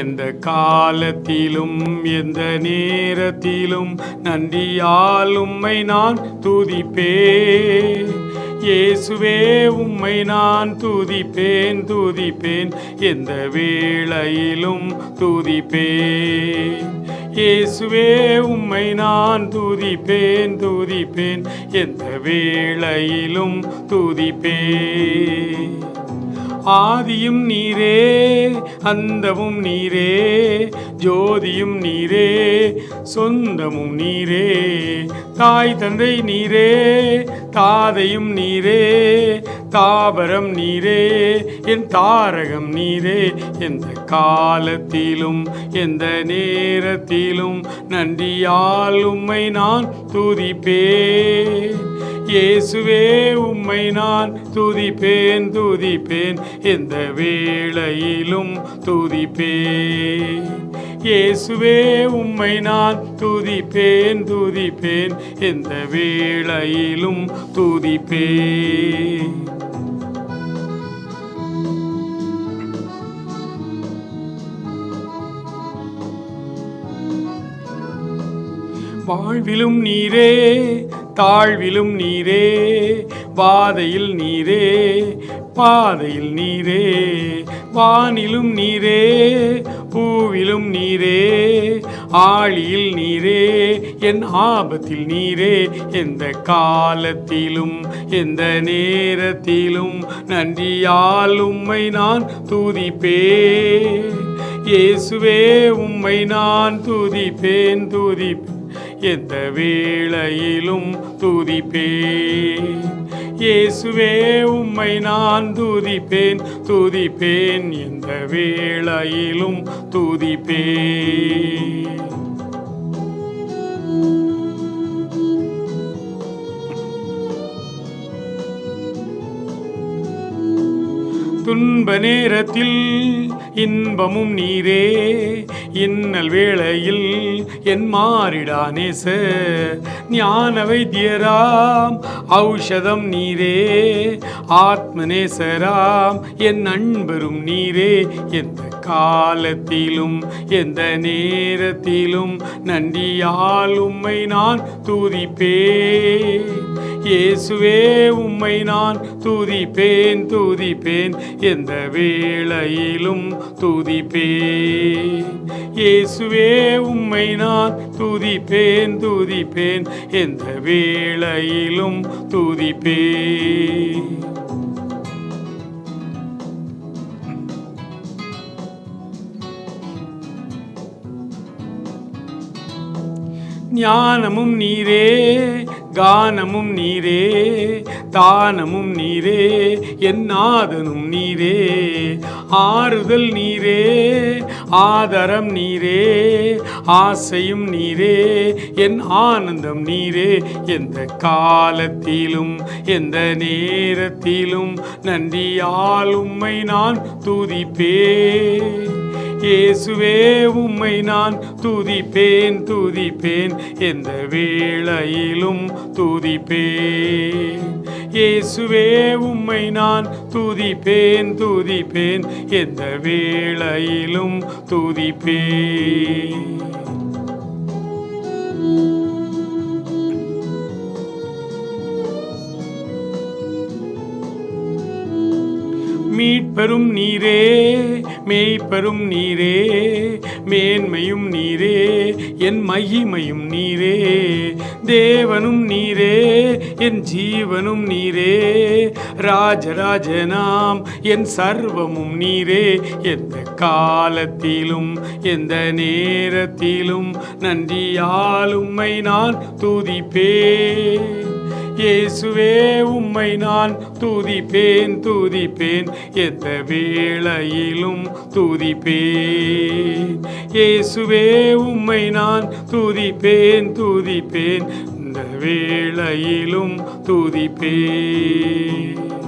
எந்த காலத்திலும் எந்த நேரத்திலும் நன்றியால் உம்மை நான் துதிப்பேன். இயேசுவே உம்மை நான் துதிப்பேன் துதிப்பேன். எந்த வேளையிலும் துதிப்பேன். இயேசுவே உம்மை நான் துதிப்பேன் துதிப்பேன். எந்த வேளையிலும் துதிப்பேன். ஆதியும் நீரே அந்தமும் நீரே ஜோதியும் நீரே சொந்தமும் நீரே தாய் தந்தை நீரே தாதையும் நீரே தாபரம் நீரே என் தாரகம் நீரே எந்த காலத்திலும் எந்த நேரத்திலும் நன்றியால் உம்மை நான் துதிப்பேன். இயேசுவே உம்மை நான் துதிப்பேன் துதிப்பேன். எந்த வேளையிலும் துதிப்பேன். இயேசுவே உம்மை நான் துதிப்பேன் துதிப்பேன். எந்த வேளையிலும் துதிப்பேன். வாழ்விலும் நீரே தாழ்விலும் நீரே வாதையில் நீரே பாதையில் நீரே வானிலும் நீரே பூவிலும் நீரே ஆழியில் நீரே என் ஆபத்தில் நீரே எந்த காலத்திலும் எந்த நேரத்திலும் நன்றியால் உம்மை நான் துதிப்பேன். இயேசுவே உம்மை நான் துதிப்பேன் துதிப்பேன். எந்த வேளையிலும் துதிப்பேன். இயேசுவே உம்மை நான் துதிப்பேன் துதிப்பேன். எந்த வேளையிலும் துதிப்பேன். துன்ப நேரத்தில் இன்பமும் நீரே. இன்னல் வேளையில் என் மாறிடானே நேச. ஞான வைத்தியராம் ஔஷதம் நீரே. ஆத்மநேசராம் என் நண்பரும் நீரே. எந்த காலத்திலும் எந்த நேரத்திலும் நன்றியால் உம்மை நான் துதிப்பேன். இயேசுவே உம்மை நான் துதிப்பேன் துதிப்பேன். எந்த வேளையிலும் துதிப்பேன். இயேசுவே உம்மை நான் துதிப்பேன் துதிப்பேன். எந்த வேளையிலும் துதிப்பேன். ஞானமும் நீரே கானமும் நீரே தானமும் நீரே என்னாதனும் நீரே. ஆறுதல் நீரே ஆதரம் நீரே ஆசையும் நீரே என் ஆனந்தம் நீரே. எந்த காலத்திலும் எந்த நேரத்திலும் நன்றியால் உம்மை நான் துதிப்பேன். இயேசுவே உம்மை நான் துதிப்பேன் துதிப்பேன். எந்த வேளையிலும் துதிப்பேன். இயேசுவே உம்மை நான் துதிப்பேன் துதிப்பேன். எந்த வேளையிலும் துதிப்பேன். மீட்பெரும் நீரே மேய்ப்பெரும் நீரே மேன்மையும் நீரே என் மகிமையும் நீரே. தேவனும் நீரே என் ஜீவனும் நீரே. ராஜராஜனாம் என் சர்வமும் நீரே. எந்த காலத்திலும் எந்த நேரத்திலும் நன்றியால் உம்மை நான் துதிப்பேன். இயேசுவே உம்மை நான் துதிப்பேன் துதிப்பேன். எத்த வேளையிலும் துதிப்பேன். இயேசுவே உம்மை நான் துதிப்பேன் துதிப்பேன். இந்த வேளையிலும் துதிப்பேன்.